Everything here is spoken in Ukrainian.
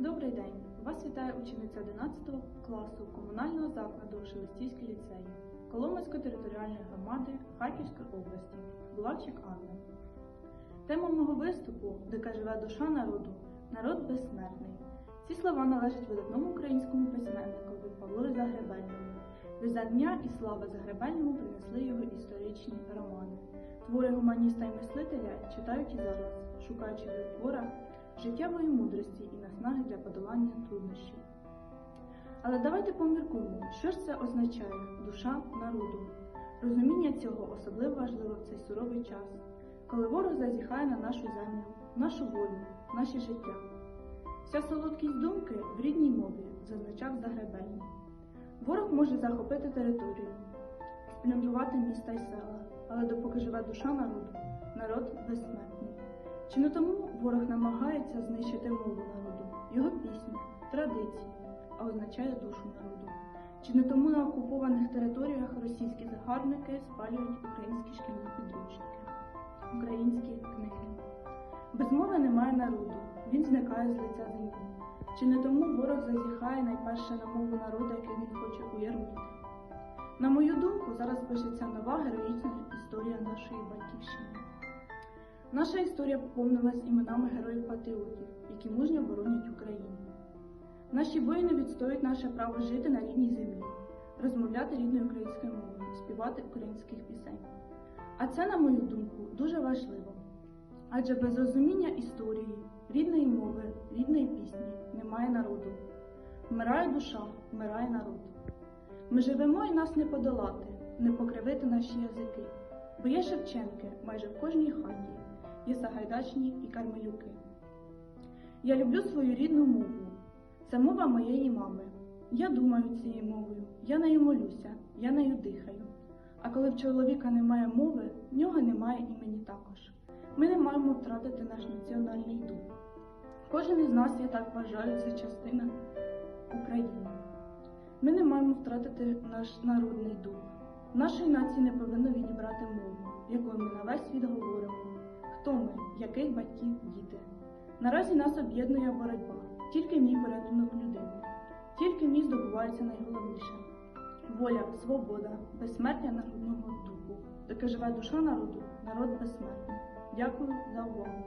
Добрий день! Вас вітає учениця 11 класу комунального закладу Шелестівський ліцей Коломийської територіальної громади Харківської області Булавчик Анна. Тема мого виступу Дика живе душа народу народ безсмертний. Ці слова належать видатному українському письменникові Павлу Загребельному. Визнання і слава Загребельному принесли його історичні романи. Твори гуманіста і мислителя читають і зараз, шукаючи в творах життєвої мудрості і наснаги для подолання труднощів. Але давайте поміркуємо, що ж це означає душа народу. Розуміння цього особливо важливо в цей суровий час, коли ворог зазіхає на нашу землю, нашу волю, наше життя. Вся солодкість думки в рідній мові, зазначав Загребельний. Ворог може захопити територію, сплюндрувати міста й села, але допоки живе душа народу, народ безсмертний. Чи не тому ворог намагається знищити мову народу, його пісню, традиції, а означає душу народу? Чи не тому на окупованих територіях російські загарбники спалюють українські шкільні підручники, українські книги? Без мови немає народу, він зникає з лиця землі. Чи не тому ворог зазіхає найперше на мову народу, який він хоче уярмити? На мою думку, зараз пишеться нова героїчна історія нашої батьківщини. Наша історія поповнилась іменами героїв-патріотів, які мужньо боронять Україну. Наші воїни відстоюють наше право жити на рідній землі, розмовляти рідною українською мовою, співати українських пісень. А це, на мою думку, дуже важливо. Адже без розуміння історії, рідної мови, рідної пісні немає народу. Вмирає душа, вмирає народ. Ми живемо і нас не подолати, не покривити наші язики, бо є Шевченки майже в кожній хаті, є Сагайдачні і Кармелюки. Я люблю свою рідну мову. Це мова моєї мами. Я думаю цією мовою, я нею молюся, я нею дихаю. А коли в чоловіка немає мови, в нього немає імені також. Ми не маємо втратити наш національний дух. Кожен із нас, я так вважаю, це частина України. Ми не маємо втратити наш народний дух. Нашої нації не повинно відібрати мову, якою ми на весь світ говоримо. Хто ми, яких батьків діти? Наразі нас об'єднує боротьба, тільки мій порятунок людини, тільки мій здобувається найголовніше воля, свобода, безсмертя народного духу. Доки живе душа народу, народ безсмертний. Дякую за увагу.